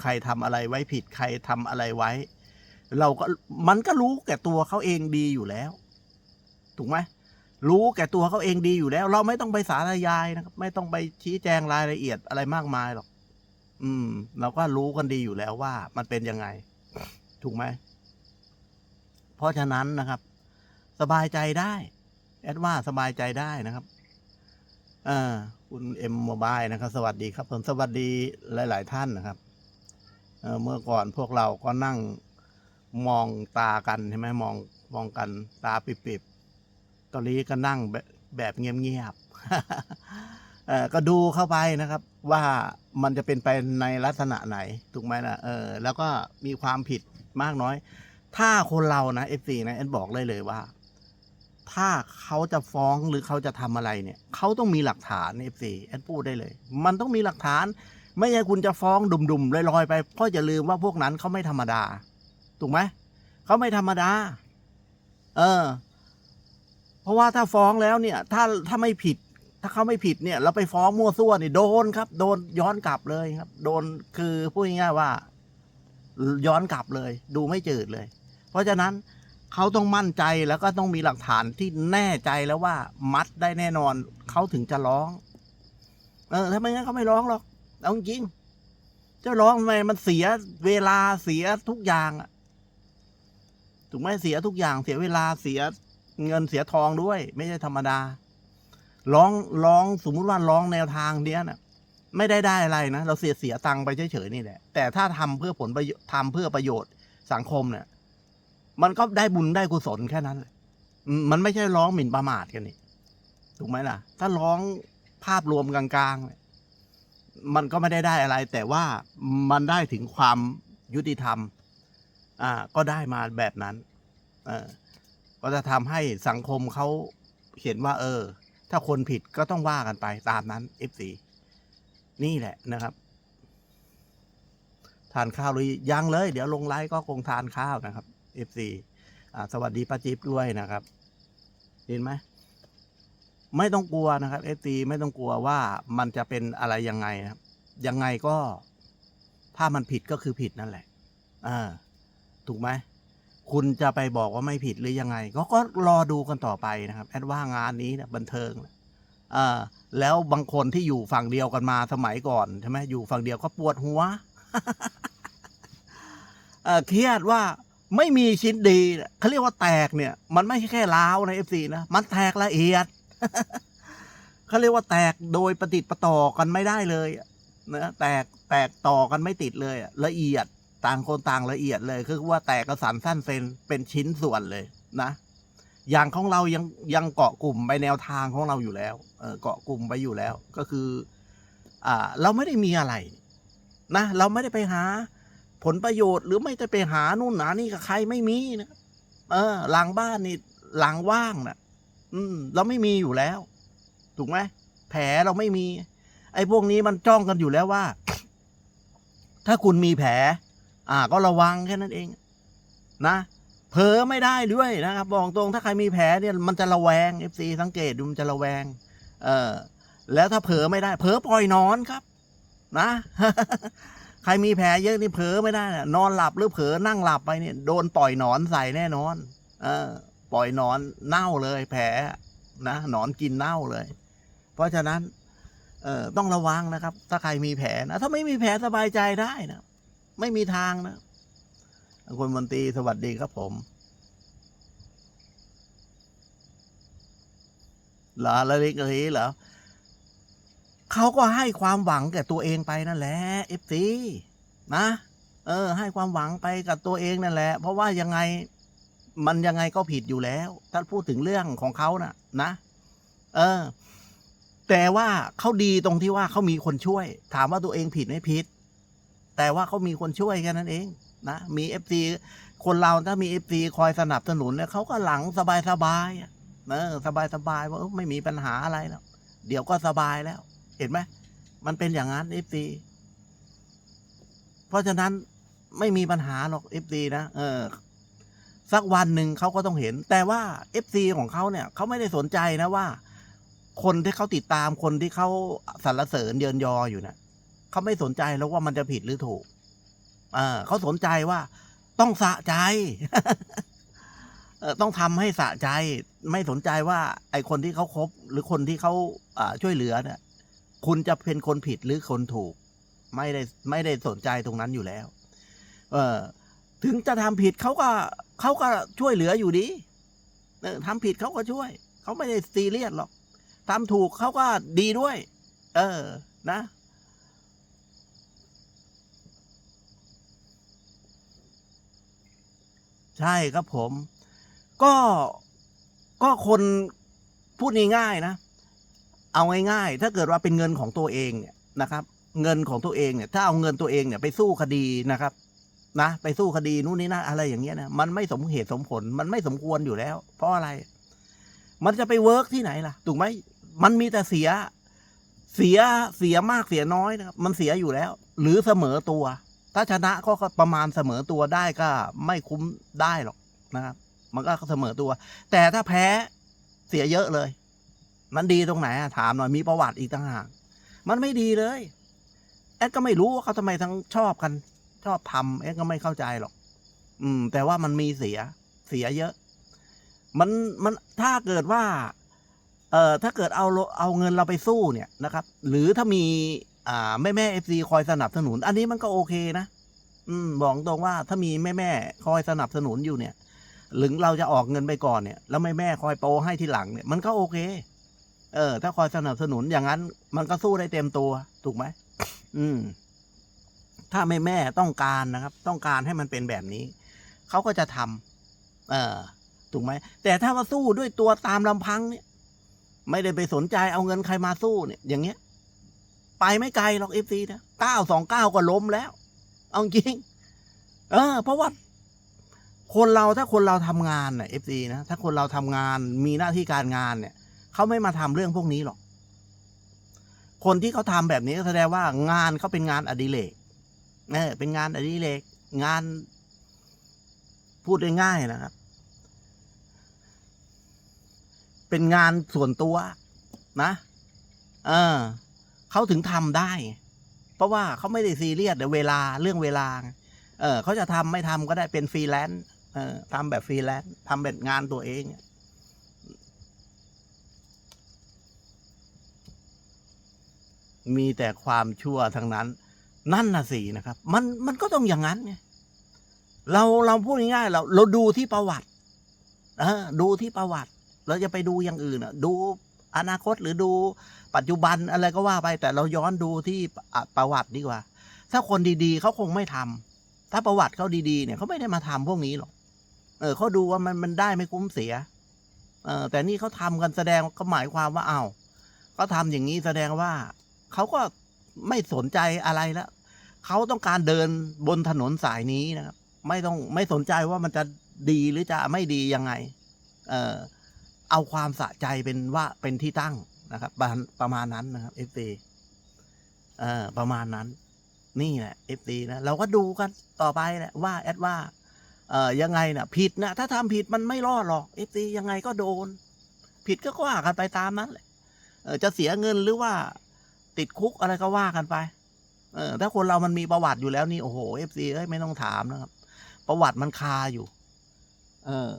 ใครทำอะไรไว้ผิดใครทำอะไรไว้ เราก็มันก็รู้แก่ตัวเขาเองดีอยู่แล้ว ถูกไหมรู้แก่ตัวเขาเองดีอยู่แล้ว เราไม่ต้องไปสารยายนะครับ ไม่ต้องไปชี้แจงรายละเอียดอะไรมากมายหรอกอืม เราก็รู้กันดีอยู่แล้วว่า มันเป็นยังไง ถูกไหมเพราะฉะนั้นนะครับ สบายใจได้แอดว่าสบายใจได้นะครับเออคุณเอ็มโมบายนะครับ สวัสดีครับผมสวัสดีหลาย ๆ ท่านนะครับ เมื่อก่อนพวกเราก็นั่งมองตากันใช่ไหมมองมองกันตาปิบๆตอนนี้ก็นั่งแบบแบบเงียบๆก็ดูเข้าไปนะครับ ว่ามันจะเป็นไปในลักษณะไหนถูกไหมนะเออ แล้วก็มีความผิดมากน้อย ถ้าคนเรานะเอฟซีนะเอ็นบอกเลยเลยว่า ถ้าเขาจะฟ้องหรือเขาจะทำอะไรเนี่ย เขาต้องมีหลักฐานเอฟซีแอนพูดได้เลย มันต้องมีหลักฐาน ไม่ใช่คุณจะฟ้องดุมๆลอยๆไปเพราะอย่าลืมว่าพวกนั้นเขาไม่ธรรมดา ถูกไหมเขาไม่ธรรมดา เออ เพราะว่าถ้าฟ้องแล้วเนี่ย ถ้าถ้าไม่ผิด ถ้าเขาไม่ผิดเนี่ยเราไปฟ้องมั่วซั่วเนี่ยโดนครับ โดนย้อนกลับเลยครับ โดนคือพูดง่ายๆว่า ย้อนกลับเลย ดูไม่จืดเลย เพราะฉะนั้นเขาต้องมั่นใจแล้วก็ต้องมีหลักฐานที่แน่ใจแล้วว่า มัดได้แน่นอนเขาถึงจะร้อง เออถ้าไม่งั้นเขาไม่ร้องหรอก เอาจริงๆจะร้องทำไมมันเสียเวลาเสียทุกอย่างอะถูกไหมเสียทุกอย่างเสียเวลาเสียเงินเสียทองด้วย ไม่ใช่ธรรมดา ร้องร้องสมมุติว่าร้องแนวทางเนี้ยน่ะ ไม่ได้ได้อะไรนะเราเสียเสียตังค์ไปเฉยๆนี่แหละ แต่ถ้าทำเพื่อผลประโยชน์ทำเพื่อประโยชน์สังคมเนี่ย มันก็ได้บุญได้กุศลแค่นั้นแหละมมันไม่ใช่ร้องหมิ่นประมาทกันนี่ถูกไหมล่ะ ถ้าร้องภาพรวมกลางๆเนี่ย มันก็ไม่ได้ได้อะไร แต่ว่ามันได้ถึงความยุติธรรมอ่าก็ได้มาแบบนั้นเออก็จะทำให้สังคมเขาเห็นว่า เออ ถ้าคนผิดก็ต้องว่ากันไปตามนั้น F4 นี่แหละนะครับทานข้าวหรือยังเลย เดี๋ยวลงไลฟ์ก็คงทานข้าวนะครับ F4 อ่าสวัสดีป้าจิ๊บด้วยนะครับเห็นไหม ไม่ต้องกลัวนะครับ F4 ไม่ต้องกลัวว่ามันจะเป็นอะไรยังไงครับยังไงก็ ถ้ามันผิดก็คือผิดนั่นแหละอ่าถูกไหมคุณจะไปบอกว่าไม่ผิดหรือยังไง ก็ก็รอดูกันต่อไปนะครับแอดว่างานนี้นะบันเทิงอ่าแล้วบางคนที่อยู่ฝั่งเดียวกันมาสมัยก่อนใช่ไหมอยู่ฝั่งเดียวก็ปวดหัวเออเครียดว่าไม่มีชิ้นดีเขาเรียกว่าแตกเนี่ย มันไม่ใช่แค่ล้าวในเอฟซีนะ มันแตกละเอียด เขาเรียกว่าแตกโดยประติดประต่อกันไม่ได้เลยนะแตกแตกต่อกันไม่ติดเลยละเอียดต่างคนต่างละเอียดเลย คือว่าแตกกระสันสั้นเซนเป็นชิ้นส่วนเลยนะอย่างของเรายังยังเกาะกลุ่มไปแนวทางของเราอยู่แล้วเเกาะกลุ่มไปอยู่แล้ว ก็คือ อ่า เราไม่ได้มีอะไร นะเราไม่ได้ไปหา ผลประโยชน์ หรือไม่ได้ไปหานู่นหานี่กับใครไม่มีนะเออหลังบ้านนี่หลังว่างนะ อืม เราไม่มีอยู่แล้ว ถูกไหมแผลเราไม่มี ไอ้พวกนี้มันจ้องกันอยู่แล้วว่า ถ้าคุณมีแผล อ่า ก็ระวังแค่นั้นเอง นะเผลอไม่ได้ด้วยนะครับบอกตรงถ้าใครมีแผลเนี่ย มันจะระแวงเอฟซีสังเกตดูมันจะระแวง เออแล้วถ้าเผลอไม่ได้ เผลอปล่อยนอนครับ นะใครมีแผลเยอะนี่เผลอไม่ได้นะนอนหลับหรือเผลอนั่งหลับไปเนี่ยโดนปล่อยหนอนใส่แน่นอน เออ ปล่อยนอนเน่าเลยแผลนะหนอนกินเน่าเลย เพราะฉะนั้นเออต้องระวังนะครับ ถ้าใครมีแผลนะถ้าไม่มีแผลสบายใจได้นะไม่มีทางนะคุณมนตรีสวัสดีครับผมเหรอละเล็กละเฮเหรอเขาก็ให้ความหวังแก่ตัวเองไปนั่นแหละเอฟซีนะ เออ ให้ความหวังไปกับตัวเองนั่นแหละ เพราะว่ายังไง มันยังไงก็ผิดอยู่แล้ว ถ้าพูดถึงเรื่องของเขาน่ะ นะ เออ แต่ว่าเขาดีตรงที่ว่าเขามีคนช่วย ถามว่าตัวเองผิดไม่ผิด แต่ว่าเขามีคนช่วยแค่นั้นเอง นะมีเอฟซีคนเราถ้ามีเอฟซีคอยสนับสนุนเนี่ยเขาก็หลังสบายสบายๆอะเออสบายสบายๆว่าไม่มีปัญหาอะไรแล้วเดี๋ยวก็สบายแล้ว เห็นไหมมันเป็นอย่างนั้นเอฟซีเพราะฉะนั้นไม่มีปัญหาหรอกเอฟซีนะเออ สักวันหนึ่งเขาก็ต้องเห็น แต่ว่าเอฟซีของเขาเนี่ยเขาไม่ได้สนใจนะว่า คนที่เขาติดตามคนที่เขาสรรเสริญเยินยออยู่เนะี่ยเขาไม่สนใจแล้วว่ามันจะผิดหรือถูกเออเขาสนใจว่า ต้องสะใจต้องทำให้สะใจ ไม่สนใจว่า ไอคนที่เขาคบ หรือคนที่เขาอ่าช่วยเหลือเนี่ยคุณจะเป็นคนผิดหรือคนถูก ไม่ได้ไม่ได้สนใจตรงนั้นอยู่แล้ว เออ ถึงจะทำผิดเขาก็เขาก็ช่วยเหลืออยู่ดีเออทำผิดเขาก็ช่วย เขาไม่ได้ซีเรียสหรอกทำถูกเขาก็ดีด้วย เออ นะ ใช่ครับผม ก็ก็คนพูดง่ายๆนะ เอาง่ายๆ ถ้าเกิดว่าเป็นเงินของตัวเองเนี่ยนะครับ เงินของตัวเองเนี่ย ถ้าเอาเงินตัวเองเนี่ยไปสู้คดีนะครับ นะไปสู้คดีนู่นนี่นั่นอะไรอย่างเงี้ยนะมันไม่สมเหตุสมผล มันไม่สมควรอยู่แล้ว เพราะอะไร มันจะไปเวิร์กที่ไหนล่ะ ถูกไหมมันมีแต่เสีย เสียเสียมากเสียน้อยนะครับมันเสียอยู่แล้ว หรือเสมอตัว ถ้าชนะก็ประมาณเสมอตัวได้ก็ไม่คุ้มได้หรอกนะครับ มันก็เสมอตัว แต่ถ้าแพ้เสียเยอะเลย มันดีตรงไหนถามหน่อยมีประวัติอีกต่างหากมันไม่ดีเลย แอดก็ไม่รู้ว่าเขาทำไมทั้งชอบกัน ชอบทำแอดก็ไม่เข้าใจหรอก อืม แต่ว่ามันมีเสีย เสียเยอะ มันมันถ้าเกิดว่า เอ่อถ้าเกิดเอาเอาเงินเราไปสู้เนี่ยนะครับ หรือถ้ามี อ่าแม่แม่เอฟซีคอยสนับสนุน อันนี้มันก็โอเคนะอืมบอกตรงว่าถ้ามีแม่แม่คอยสนับสนุนอยู่เนี่ย หรือเราจะออกเงินไปก่อนเนี่ย แล้วแม่แม่คอยโปรให้ทีหลังเนี่ยมันก็โอเค เออ ถ้าคอยสนับสนุนอย่างนั้น มันก็สู้ได้เต็มตัว ถูกไหมอืม ถ้าแม่แม่ต้องการนะครับ ต้องการให้มันเป็นแบบนี้ เขาก็จะทำเออถูกไหมแต่ถ้าว่าสู้ด้วยตัวตามลำพังเนี่ย ไม่ได้ไปสนใจเอาเงินใครมาสู้เนี่ย อย่างเงี้ย ไปไม่ไกลหรอกเอฟซีนะเก้าสองเก้าก็ล้มแล้ว เอาจริง เออ เพราะว่าคนเราถ้าคนเราทำงานเนี่ยเอฟซีนะถ้าคนเราทำงานมีหน้าที่การงานเนี่ยเขาไม่มาทำเรื่องพวกนี้หรอก คนที่เขาทำแบบนี้แสดงว่างานเขาเป็นงานอดิเรก เออเป็นงานอดิเรกงานพูดง่ายๆนะครับ เป็นงานส่วนตัวนะเออเขาถึงทำได้ เพราะว่าเขาไม่ได้ซีเรียสเวลาเรื่องเวลา เออเขาจะทำไม่ทำก็ได้เป็นฟรีแลนซ์เออทำแบบฟรีแลนซ์ทำแบบงานตัวเองมีแต่ความชั่วทั้งนั้น นั่นน่ะสินะครับ มันมันก็ต้องอย่างนั้นไงเราเราพูดง่ายๆเราเราดูที่ประวัติเออดูที่ประวัติ เราจะไปดูอย่างอื่นอะ ดูอนาคตหรือดูปัจจุบันอะไรก็ว่าไป แต่เราย้อนดูที่ประวัติดีกว่า ถ้าคนดีๆเขาคงไม่ทำถ้าประวัติเขาดีๆเนี่ยเขาไม่ได้มาทำพวกนี้หรอกเออเขาดูว่ามันมันได้ไม่คุ้มเสียเออแต่นี่เขาทำกันแสดงก็หมายความว่าเอ้าเขาทำอย่างนี้แสดงว่าเขาก็ ไม่สนใจอะไรแล้วเขาต้องการเดินบนถนนสายนี้นะครับ ไม่ต้องไม่สนใจว่ามันจะดีหรือจะไม่ดียังไง เออเอาความสะใจเป็นว่าเป็นที่ตั้งนะครับ ประประมาณนั้นนะครับเอฟซีเออประมาณนั้น นี่แหละเอฟซีนะเราก็ดูกันต่อไปแหละว่าแอดว่า เออยังไงนะผิดนะถ้าทำผิดมันไม่รอดหรอกเอฟซียังไงก็โดน ผิดก็ว่ากันไปตามนั้นแหละเออจะเสียเงินหรือว่า ติดคุกอะไรก็ว่ากันไป เออ ถ้าคนเรามันมีประวัติอยู่แล้วนี่โอ้โหเอฟซีเอ้ยไม่ต้องถามนะครับ ประวัติมันคาอยู่ เออ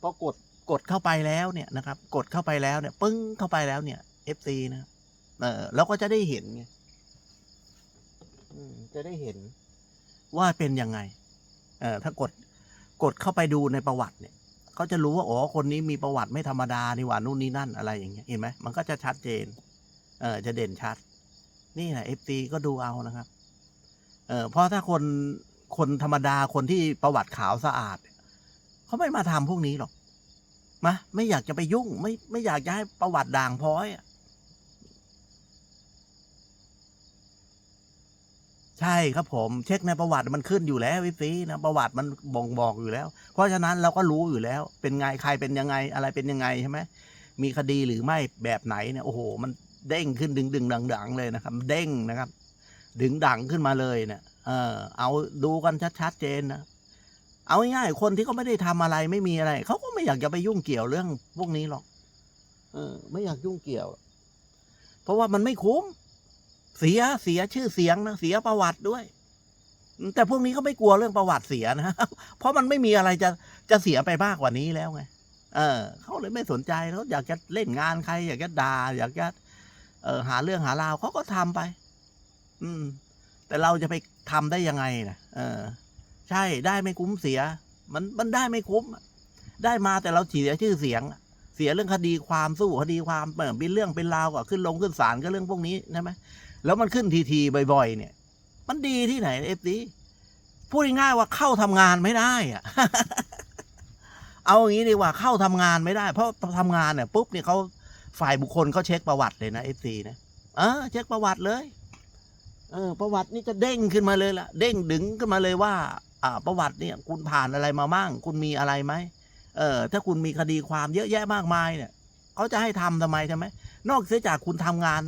พอกดกดเข้าไปแล้วเนี่ยนะครับ กดเข้าไปแล้วเนี่ย ปึ้งเข้าไปแล้วเนี่ยเอฟซีนะเออเราก็จะได้เห็นไงจะได้เห็นว่าเป็นยังไง เออถ้ากดกดเข้าไปดูในประวัติเนี่ยเขาจะรู้ว่าอ๋อคนนี้มีประวัติไม่ธรรมดานี่หว่านู่นนี่นั่นอะไรอย่างเงี้ยเห็นไหมมันก็จะชัดเจน เออจะเด่นชัด นี่แหละเอฟซีก็ดูเอานะครับ เออเพราะถ้าคนคนธรรมดาคนที่ประวัติขาวสะอาดเขาไม่มาทำพวกนี้หรอกมาไม่อยากจะไปยุ่ง ไม่ไม่อยากจะให้ประวัติด่างพร้อยใช่ครับผม เช็คในประวัติมันขึ้นอยู่แล้วพี่ซีนะประวัติมันบ่งบอกอยู่แล้ว เพราะฉะนั้นเราก็รู้อยู่แล้ว เป็นไงใครเป็นยังไงอะไรเป็นยังไงใช่ไหมมีคดีหรือไม่แบบไหนเนี่ยโอ้โห มัน เด้งขึ้นดึงดึงดังดังๆเลยนะครับ เด้งนะครับ ดึงดังขึ้นมาเลยเนี่ยเออเอาดูกันชัดๆเจนนะเอาง่ายๆคนที่เขาไม่ได้ทำอะไรไม่มีอะไรเขาก็ไม่อยากจะไปยุ่งเกี่ยวเรื่องพวกนี้หรอก เออ ไม่อยากยุ่งเกี่ยว เพราะว่ามันไม่คุ้ม เสียเสียชื่อเสียงนะเสียประวัติด้วย แต่พวกนี้เขาไม่กลัวเรื่องประวัติเสียนะเพราะมันไม่มีอะไรจะจะเสียไปมากกว่านี้แล้วไงเออเขาเลยไม่สนใจเขาอยากจะเล่นงานใคร อยากจะด่าอยากจะ เออหาเรื่องหาราวเขาก็ทำไป อืม แต่เราจะไปทำได้ยังไงนะเออ ใช่ได้ไม่คุ้มเสีย มันมันได้ไม่คุ้ม ได้มาแต่เราเสียชื่อเสียง เสียเรื่องคดีความสู้คดีความเปิดเป็นเรื่องเป็นราวก็ขึ้นลงขึ้นศาลก็เรื่องพวกนี้ใช่ไหมแล้วมันขึ้นทีทีๆบ่อย ๆ เนี่ย มันดีที่ไหนเอฟซีพูดง่ายๆว่าเข้าทำงานไม่ได้อะเอาอย่างนี้ดีกว่าเข้าทำงานไม่ได้ เพราะทำงานเนี่ยปุ๊บเนี่ยเขา ฝ่ายบุคคลเขาเช็คประวัติเลยนะเอฟซีนะเออเช็คประวัติเลยเออประวัตินี่จะเด้งขึ้นมาเลยล่ะเด้งดึงขึ้นมาเลยว่า อ่า ประวัติเนี่ยคุณผ่านอะไรมามั่งคุณมีอะไรไหมเออถ้าคุณมีคดีความเยอะแยะมากมายเนี่ยเขาจะให้ทำทำไมใช่ไหมนอกเสียจากคุณทำงาน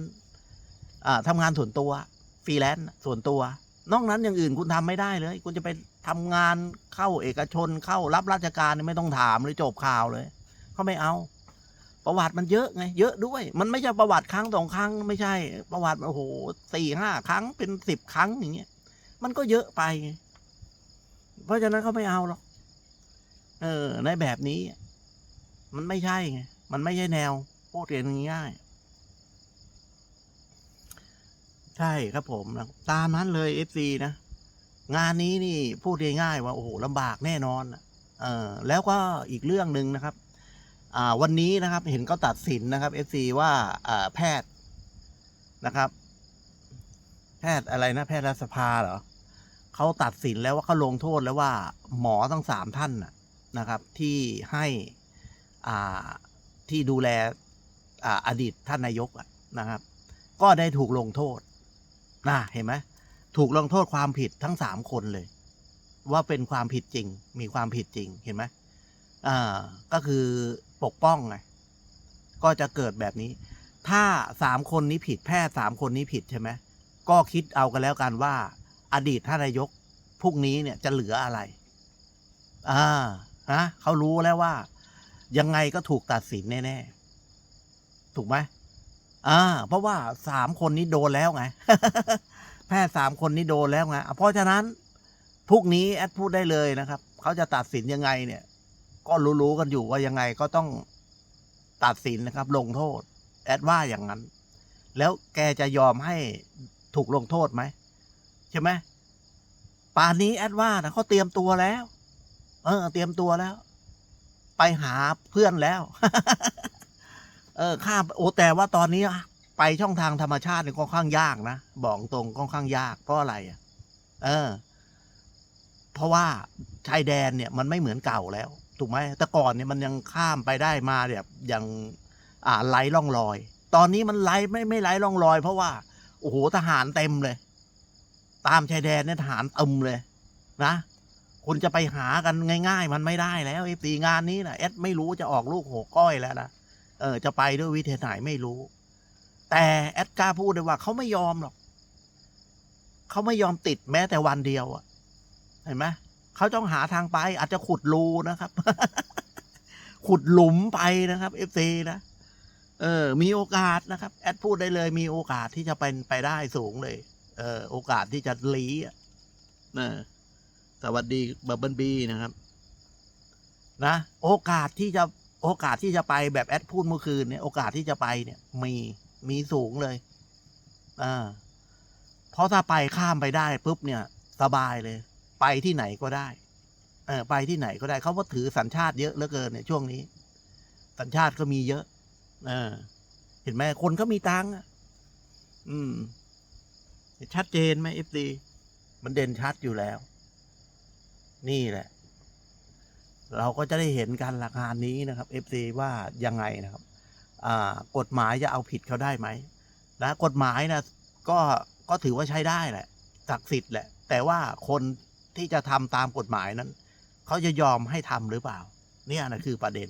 อ่าทำงานส่วนตัวฟรีแลนซ์ส่วนตัวนอกนั้นอย่างอื่นคุณทำไม่ได้เลย คุณจะไปทำงานเข้าเอกชนเข้ารับราชการไม่ต้องถามเลยจบข่าวเลยเขาไม่เอา ประวัติมันเยอะไง เยอะด้วย มันไม่ใช่ประวัติครั้งสองครั้งไม่ใช่ ประวัติโอ้โหสี่ห้าครั้งเป็นสิบครั้งอย่างเงี้ย มันก็เยอะไป เพราะฉะนั้นเขาไม่เอาหรอก เออ ในแบบนี้ มันไม่ใช่ไง มันไม่ใช่แนวพูดกันง่ายใช่ครับผมนะตามนั้นเลยเอฟซีนะ งานนี้นี่พูดง่ายๆว่าโอ้โหลำบากแน่นอนเออแล้วก็อีกเรื่องหนึ่งนะครับ วันนี้นะครับเห็นก็ตัดสินนะครับเอฟซีว่าแพทย์นะครับ แพทย์อะไรนะแพทย์รัฐสภาเหรอเขาตัดสินแล้วว่าเขาลงโทษแล้วว่า หมอทั้งสามท่านนะครับ ที่ให้อ่าที่ดูแลอ่าอดีตท่านนายกนะครับ ก็ได้ถูกลงโทษนะเห็นไหมถูกลงโทษความผิดทั้งสามคนเลย ว่าเป็นความผิดจริง มีความผิดจริงเห็นไหมอ่าก็คือ ปกป้องไงก็จะเกิดแบบนี้ ถ้าสามคนนี้ผิดแพทย์สามคนนี้ผิดใช่ไหมก็คิดเอากันแล้วกันว่า อดีตท่านนายกพรุ่งนี้เนี่ยจะเหลืออะไร อ่านะเขารู้แล้วว่า ยังไงก็ถูกตัดสินแน่ๆถูกไหมอ่า เพราะว่าสามคนนี้โดนแล้วไงแพทย์สามคนนี้โดนแล้วไงเพราะฉะนั้นพรุ่งนี้แอดพูดได้เลยนะครับ เขาจะตัดสินยังไงเนี่ย ก็รู้ๆกันอยู่ว่ายังไงก็ต้องตัดสินนะครับ ลงโทษ แอดว่าอย่างนั้น แล้วแกจะยอมให้ถูกลงโทษไหมใช่ไหมป่านนี้แอดว่านะเขาเตรียมตัวแล้ว เออ เตรียมตัวแล้ว ไปหาเพื่อนแล้ว เออข้าโอแต่ว่าตอนนี้อะไปช่องทางธรรมชาติเนี่ยค่อนข้างยากนะบอกตรงค่อนข้างยากเพราะอะไรอะ เออ เพราะว่าชายแดนเนี่ย มันไม่เหมือนเก่าแล้ว ถูกไหมแต่ก่อนเนี่ยมันยังข้ามไปได้มาแบบย่างอ่าไร้ร่องรอย ตอนนี้มันไร้ไม่ไม่ไร้ร่องรอย เพราะว่าโอ้โหทหารเต็มเลย ตามชายแดนเนี่ยทหารเต็มเลยนะคุณจะไปหากันง่าย ๆ มันไม่ได้แล้วไอ้ปีงานนี้นะเอสไม่รู้จะออกลูกหกก้อยแล้วนะเออจะไปด้วยวิธีไหนไม่รู้ แต่แอดกล้าพูดเลยว่าเขาไม่ยอมหรอกเขาไม่ยอมติดแม้แต่วันเดียวอะเห็นไหม เขาต้องหาทางไป อาจจะขุดรูนะครับ ขุดหลุมไปนะครับเอฟซีนะเออ มีโอกาสนะครับ แอดพูดได้เลย มีโอกาสที่จะเป็นไปได้สูงเลย เออ โอกาสที่จะลีอะเออสวัสดีบับเบิลบีนะครับ นะ โอกาสที่จะโอกาสที่จะไปแบบแอดพูดเมื่อคืนเนี่ย โอกาสที่จะไปเนี่ย มีมีสูงเลยอ่าเพราะถ้าไปข้ามไปได้ปุ๊บเนี่ย สบายเลย ไปที่ไหนก็ได้ เออไปที่ไหนก็ได้เขาก็ถือสัญชาติเยอะเหลือเกินเนี่ยช่วงนี้ สัญชาติก็มีเยอะ เออ เห็นไหมคนก็มีตังค์อะอืม ชัดเจนไหมเอฟซีมันเด่นชัดอยู่แล้ว นี่แหละ เราก็จะได้เห็นการราคานี้นะครับเอฟซีว่ายังไงนะครับ อ่ากฎหมายจะเอาผิดเขาได้ไหมนะกฎหมายนะก็ก็ถือว่าใช้ได้แหละศักดิ์สิทธิ์แหละ แต่ว่าคน ที่จะทำตามกฎหมายนั้น เขาจะยอมให้ทำหรือเปล่า เนี่ยนะคือประเด็น